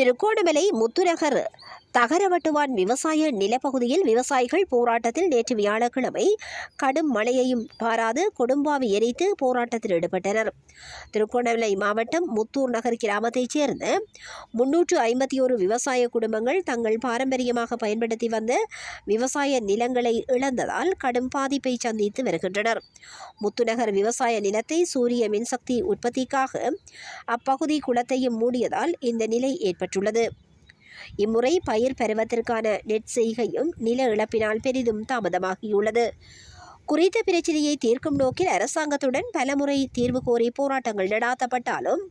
திருக்கோணமலை முத்துநகர் தகரவட்டுவான் விவசாய நிலப்பகுதியில் விவசாயிகள் போராட்டத்தில் நேற்று வியாழக்கிழமை கடும் மழையையும் பாராது கொடும்பாவி எரித்து போராட்டத்தில் ஈடுபட்டனர். திருக்கோணமலை மாவட்டம் முத்தூர் நகர் கிராமத்தைச் சேர்ந்த முன்னூற்று ஐம்பத்தி ஒரு விவசாய குடும்பங்கள் தங்கள் பாரம்பரியமாக பயன்படுத்தி வந்த விவசாய நிலங்களை இழந்ததால் கடும் பாதிப்பை சந்தித்து வருகின்றனர். முத்துநகர் விவசாய நிலத்தை சூரிய மின்சக்தி உற்பத்திக்காக அப்பகுதி குளத்தையும் மூடியதால் இந்த நிலை ஏற்பட்டது. பெற்றுள்ளது இம்முறை பயிர் பருவத்திற்கான நெட் செய்கையும் நில இழப்பினால் பெரிதும் தாமதமாகியுள்ளது. குறித்த பிரச்சனையை தீர்க்கும் நோக்கில் அரசாங்கத்துடன் பலமுறை தீர்வு கோரி போராட்டங்கள் நடாத்தப்பட்டாலும்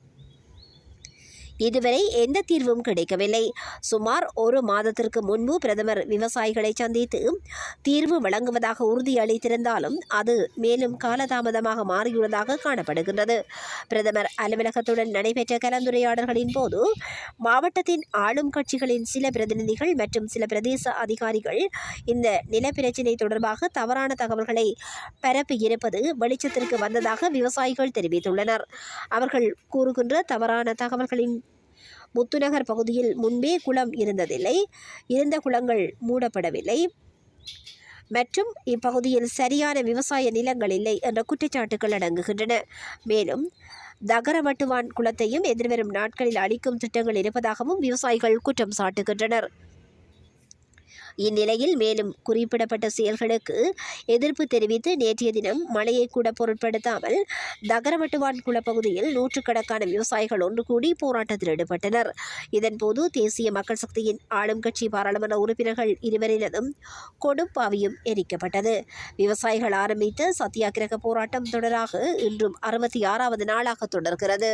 இதுவரை எந்த தீர்வும் கிடைக்கவில்லை. சுமார் ஒரு மாதத்திற்கு முன்பு பிரதமர் விவசாயிகளை சந்தித்து தீர்வு வழங்குவதாக உறுதியளித்திருந்தாலும் அது மேலும் காலதாமதமாக மாறியுள்ளதாக காணப்படுகின்றது. பிரதமர் அலுவலகத்துடன் நடைபெற்ற கலந்துரையாடல்களின் போது மாவட்டத்தின் ஆளும் கட்சிகளின் சில பிரதிநிதிகள் மற்றும் சில பிரதேச அதிகாரிகள் இந்த நிலப்பிரச்சினை தொடர்பாக தவறான தகவல்களை பரப்பியிருப்பது வெளிச்சத்திற்கு வந்ததாக விவசாயிகள் தெரிவித்துள்ளனர். அவர்கள் கூறுகின்ற தவறான தகவல்களின் முத்துநகர் பகுதியில் முன்பே குளம் இருந்ததில்லை. இருந்த குளங்கள் மூடப்படவில்லை. மற்றும் இப்பகுதியில் சரியான விவசாய நிலங்கள் இல்லை என்ற குற்றச்சாட்டுகள் அடங்குகின்றன. மேலும் தகரவட்டுவான் குளத்தையும் எதிர்வரும் நாட்களில் அளிக்கும் திட்டங்கள் இருப்பதாகவும் விவசாயிகள் குற்றம் சாட்டுகின்றனர். இந்நிலையில் மேலும் குறிப்பிடப்பட்ட செயல்களுக்கு எதிர்ப்பு தெரிவித்து நேற்றைய தினம் மழையை கூட பொருட்படுத்தாமல் தகரமட்டுவான் குளப்பகுதியில் நூற்றுக்கணக்கான விவசாயிகள் ஒன்று கூடி போராட்டத்தில் ஈடுபட்டனர். இதன்போது தேசிய மக்கள் சக்தியின் ஆளும் கட்சி பாராளுமன்ற உறுப்பினர்கள் இருவரினதும் கொடுப்பாவியும் எரிக்கப்பட்டது. விவசாயிகள் ஆரம்பித்த சத்தியாகிரக போராட்டம் தொடராக இன்றும் அறுபத்தி ஆறாவது நாளாக தொடர்கிறது.